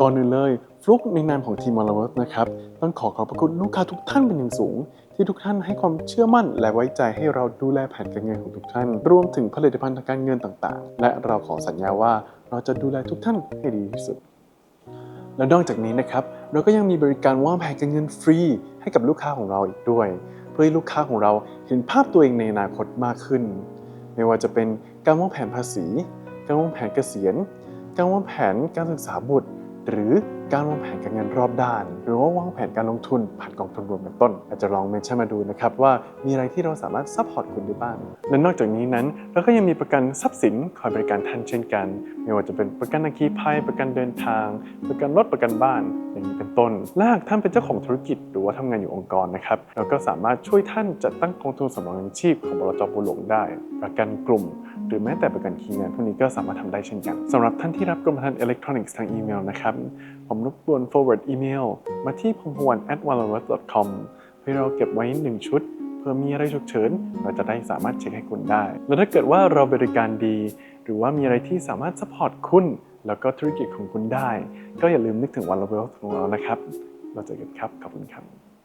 ก่อนอื่นเลยฟลุกในนามของทีมมอลเวิร์นะครับต้องขอขอบพระคุณลูกค้าทุกท่านเป็นอย่างสูง ที่ทุกท่านให้ความเชื่อมั่น และไว้ใจให้เราดูแลแผนการเงินของทุกท่าน รวมถึงผลิตภัณฑ์ทางการเงินต่างๆ และเราขอสัญญาว่าเราจะดูแลทุกท่านให้ดีที่สุด และนอกจากนี้นะครับเราก็ยังมีบริการวางแผนการเงินฟรี ให้กับลูกค้าของเราอีกด้วย เพื่อให้ลูกค้าของเราเห็นภาพตัวเองในอนาคตมากขึ้น ไม่ว่าจะเป็นการวางแผนภาษี การวางแผนเกษียณ การวางแผนการศึกษาบุตร หรือการวางแผนการเงินรอบด้าน หรือว่าวางแผนการลงทุนผ่านกองทุนรวมเป็นต้น อาจจะลองเมนชั่นมาดูนะครับว่ามีอะไรที่เราสามารถซัพพอร์ตคุณได้บ้าง และนอกจากนี้นั้น เราก็ยังมีประกันทรัพย์สินคอยบริการท่านเช่นกัน ไม่ว่าจะเป็นประกันอัคคีภัย ประกันเดินทาง ประกันรถประกันบ้านอย่างนี้เป ต้นและหากท่านเป็นเจ้าของธุรกิจ หรือว่าทำงานอยู่องค์กรนะครับเราก็สามารถช่วยท่านจัดตั้งกองทุนสำรองเลี้ยงชีพของบลจบุหลวงได้ ประกันกลุ่ม หรือแม้แต่ประกันคีงานพวกนี้ก็สามารถทำได้เช่นกันสำหรับท่านที่รับกรมธรรม์อิเล็กทรอนิกส์ทางอีเมลนะครับผมรบกวน forward อีเมลมาที่พงพวน at w a l l a w a t com เพื่อเราเก็บไว้ 1 ชุดเพื่อมีอะไรฉุกเฉินเราจะได้สามารถเช็คให้คุณได้ แล้วถ้าเกิดว่าเราบริการดี หรือว่ามีอะไรที่สามารถ support คุณ แล้วก็ธุรกิจของคุณได้ ก็อย่าลืมนึกถึงวันละเวลของเรานะครับ เราเจอกันครับ ขอบคุณครับ